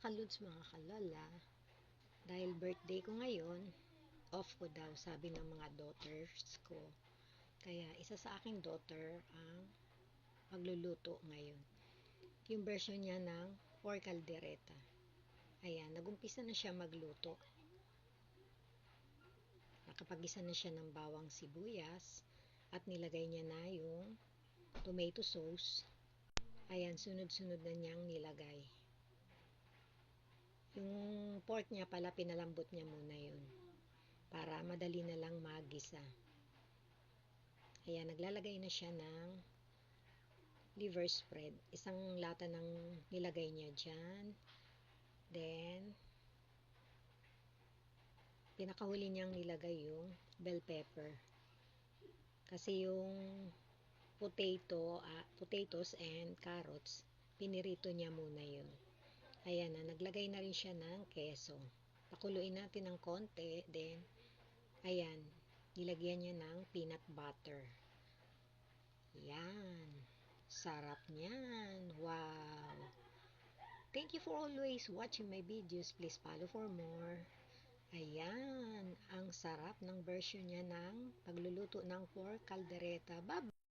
kaluds, mga kalala, dahil birthday ko ngayon, off ko daw, sabi ng mga daughters ko. Kaya isa sa aking daughter ang magluluto ngayon. Yung version niya ng pork caldereta. Ayan, nagumpisa na siya magluto. Nakapag-isa na siya ng bawang sibuyas at nilagay niya na yung tomato sauce. Ayan, sunod-sunod na niyang nilagay. Pork niya pala, pinalambot niya muna yun. Para madali na lang magisa. Ayan, naglalagay na siya ng liver spread. Isang lata ng nilagay niya dyan. Then, pinakahuli niyang nilagay yung bell pepper. Kasi yung potato, ah, potatoes and carrots, pinirito niya muna yun. Ayan na, naglagay na rin siya ng keso. Pakuluin natin ng konti, then, ayan, nilagyan niya ng peanut butter. Yan. Sarap niyan. Wow. Thank you for always watching my videos. Please follow for more. Ayan. Ang sarap ng version niya ng pagluluto ng pork caldereta. Bye